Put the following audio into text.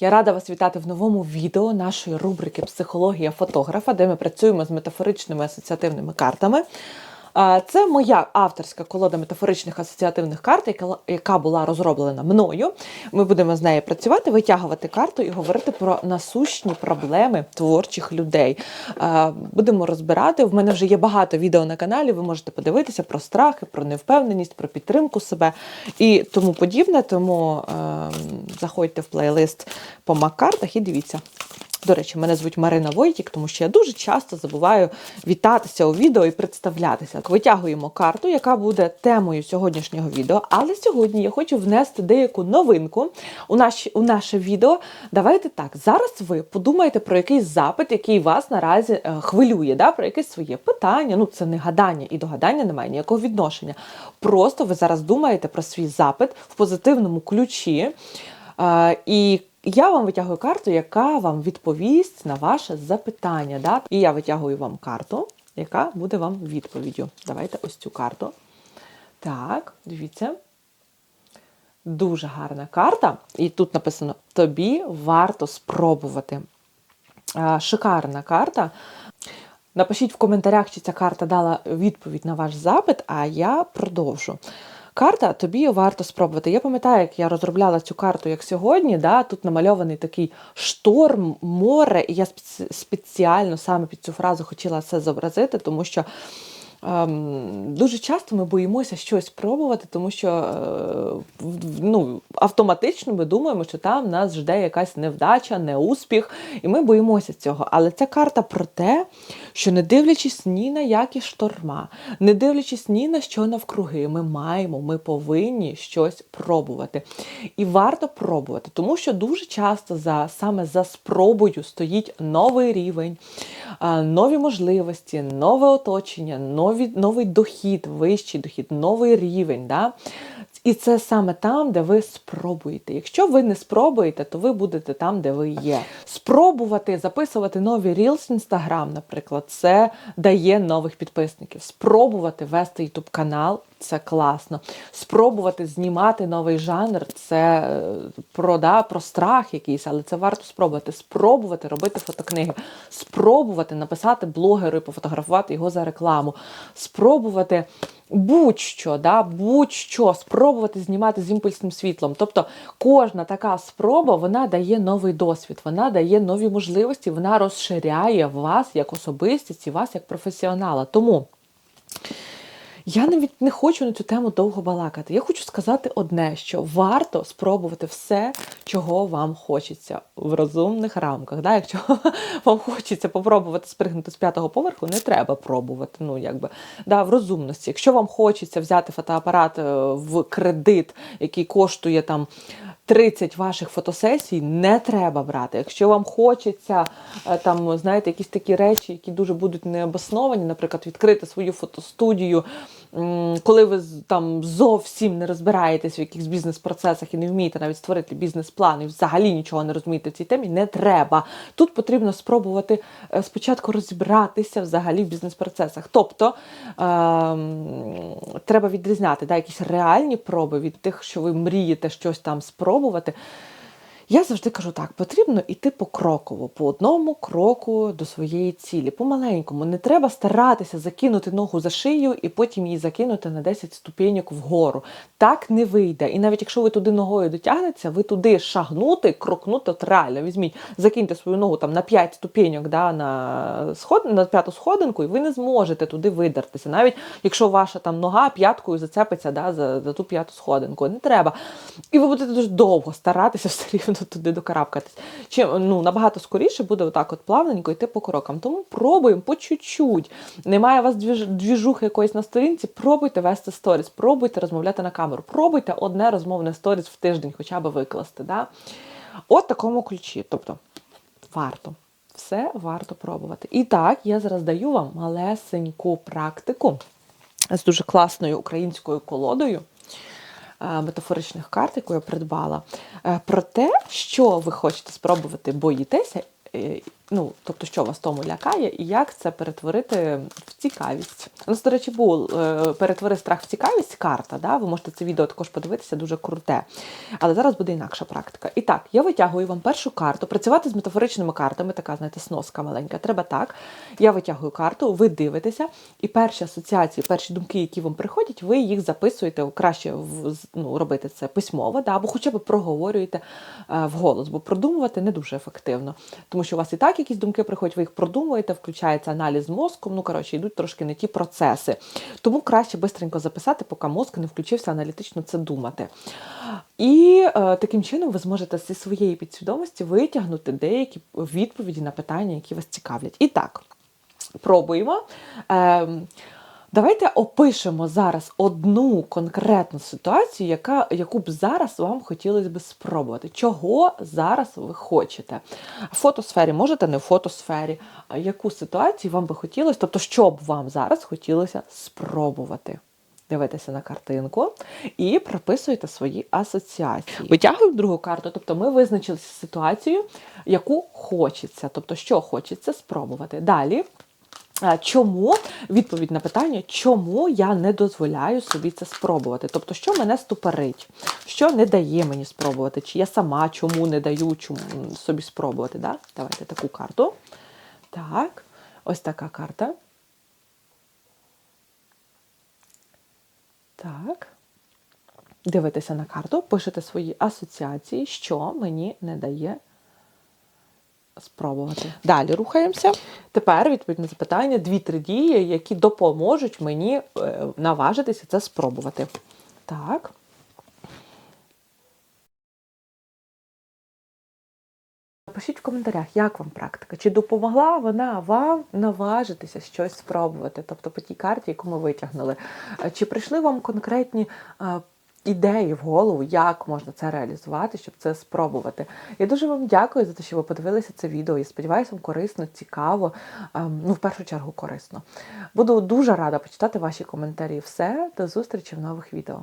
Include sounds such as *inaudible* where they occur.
Я рада вас вітати в новому відео нашої рубрики Психологія фотографа, де ми працюємо з метафоричними асоціативними картами. Це моя авторська колода метафоричних асоціативних карт, яка, була розроблена мною. Ми будемо з нею працювати, витягувати карту і говорити про насущні проблеми творчих людей. Будемо розбирати. В мене вже є багато відео на каналі. Ви можете подивитися про страхи, про невпевненість, про підтримку себе і тому подібне. Тому е, заходьте в плейлист по Маккартах і дивіться. До речі, мене звуть Марина Войтік, тому що я дуже часто забуваю вітатися у відео і представлятися. Витягуємо карту, яка буде темою сьогоднішнього відео. Але сьогодні я хочу внести деяку новинку у, наш, у наше відео. Давайте так, зараз ви подумайте про якийсь запит, який вас наразі е, хвилює, да? про якесь своє питання. Ну, це не гадання, і до гадання немає ніякого відношення. Просто ви зараз думаєте про свій запит в позитивному ключі. Е, і я вам витягую карту, яка вам відповість на ваше запитання. Да? І я витягую вам карту, яка буде вам відповіддю. Давайте ось цю карту. Так, дивіться. Дуже гарна карта. І тут написано: тобі варто спробувати. Шикарна карта. Напишіть в коментарях, чи ця карта дала відповідь на ваш запит, а я продовжу. Карта тобі варто спробувати. Я пам'ятаю, як я розробляла цю карту, як сьогодні. Да, Тут намальований такий шторм, море, і я спеціально саме під цю фразу хотіла це зобразити, тому що дуже часто ми боїмося щось пробувати, тому що е, ну, автоматично ми думаємо, що там нас жде якась невдача, неуспіх, і ми боїмося цього. Але ця карта про те, що не дивлячись ні на які шторма, не дивлячись ні на що навкруги, ми маємо, ми повинні щось пробувати. І варто пробувати, тому що дуже часто за саме за спробою стоїть новий рівень, нові можливості, нове оточення, нові, новий дохід, вищий дохід, новий рівень. Да? І це саме там, де ви спробуєте. Якщо ви не спробуєте, то ви будете там, де ви є. Спробувати записувати нові Reels в Instagram, наприклад, це дає нових підписників. Спробувати вести YouTube канал це класно. Спробувати знімати новий жанр це е, про, да, про страх якийсь, але це варто спробувати. Спробувати робити фотокниги, спробувати написати блогеру і пофотографувати його за рекламу, спробувати будь-що, да, будь-що, спробувати знімати з імпульсним світлом. Тобто кожна така спроба вона дає новий досвід, вона дає нові можливості, вона розширяє вас як особистість і вас як професіонала. Тому. Я навіть не хочу на цю тему довго балакати. Я хочу сказати одне: що варто спробувати все, чого вам хочеться в розумних рамках. Да? Якщо *laughs* вам хочеться попробувати спригнути з п'ятого поверху, не треба пробувати. Ну, якби да, в розумності. Якщо вам хочеться взяти фотоапарат е, в кредит, який коштує там. 30 ваших фотосесій не треба брати. Якщо вам хочеться е, там, знаєте, якісь такі речі, які дуже будуть необосновані, наприклад, відкрити свою фотостудію, коли ви там зовсім не розбираєтесь в якихось бізнес-процесах і не вмієте навіть створити бізнес-план і взагалі нічого не розумієте в цій темі, не треба. Тут потрібно спробувати е, спочатку розібратися взагалі в бізнес-процесах. Тобто ем, треба відрізняти да, якісь реальні проби від тих, що ви мрієте щось там спробувати. Я завжди кажу так: потрібно йти покроково, по одному кроку до своєї цілі, по-маленькому. Не треба старатися закинути ногу за шию і потім її закинути на 10 ступеньок вгору. Так не вийде. І навіть якщо ви туди ногою дотягнеться, ви туди шагнути, крокнути от реально. Візьміть, закиньте свою ногу там на 5 ступеньок да, на, сход, на п'яту сходинку, і ви не зможете туди видертися. Навіть якщо ваша там нога п'яткою зацепиться да, за, за ту п'яту сходинку. Не треба. І ви будете дуже довго старатися все рівно туди докарабкатись. Чим ну, набагато скоріше буде отак от плавненько йти по крокам. Тому пробуємо по чуть-чуть. Немає у вас двіжухи якоїсь на сторінці, пробуйте вести сторіс, пробуйте розмовляти на камеру, пробуйте одне розмовне сторіс в тиждень хоча б викласти. Да? От такому ключі. Тобто варто. Все варто пробувати. І так, я зараз даю вам малесеньку практику з дуже класною українською колодою метафоричних карт, яку я придбала, е, про те, що ви хочете спробувати, боїтеся, е, Ну, тобто, що вас тому лякає, і як це перетворити в цікавість. У нас, до речі, був е, перетвори страх в цікавість карта. Да? Ви можете це відео також подивитися, дуже круте. Але зараз буде інакша практика. І так, я витягую вам першу карту. Працювати з метафоричними картами, така, знаєте, сноска маленька. Треба так. Я витягую карту, ви дивитеся, і перші асоціації, перші думки, які вам приходять, ви їх записуєте краще ну, робити це письмово, да? або хоча б проговорюєте е, вголос, бо продумувати не дуже ефективно. Тому що у вас і так якісь думки приходять, ви їх продумуєте, включається аналіз мозку, ну коротше, йдуть трошки не ті процеси. Тому краще бистренько записати, поки мозк не включився аналітично це думати. І е, таким чином ви зможете зі своєї підсвідомості витягнути деякі відповіді на питання, які вас цікавлять. І так, пробуємо. Ем, Давайте опишемо зараз одну конкретну ситуацію, яка, яку б зараз вам хотілося б спробувати. Чого зараз ви хочете? В фотосфері, можете не в фотосфері. А Яку ситуацію вам би хотілося, тобто, що б вам зараз хотілося спробувати? Дивитеся на картинку і прописуєте свої асоціації. Витягуємо другу карту, тобто ми визначилися ситуацію, яку хочеться, тобто, що хочеться спробувати. Далі Чому відповідь на питання, чому я не дозволяю собі це спробувати? Тобто, що мене ступорить, що не дає мені спробувати, чи я сама чому не даю чому собі спробувати? Да? Давайте таку карту. Так, ось така карта. Так. Дивитеся на карту, пишете свої асоціації, що мені не дає спробувати. Далі рухаємося. Тепер відповідь на запитання: дві-три дії, які допоможуть мені е, наважитися це спробувати. Так. Пишіть в коментарях, як вам практика, чи допомогла вона вам наважитися щось спробувати, тобто по тій карті, яку ми витягнули. Е, Чи прийшли вам конкретні е, ідеї в голову, як можна це реалізувати, щоб це спробувати? Я дуже вам дякую за те, що ви подивилися це відео. Я сподіваюся, вам корисно, цікаво, ем, ну в першу чергу корисно. Буду дуже рада почитати ваші коментарі. Все, до зустрічі в нових відео.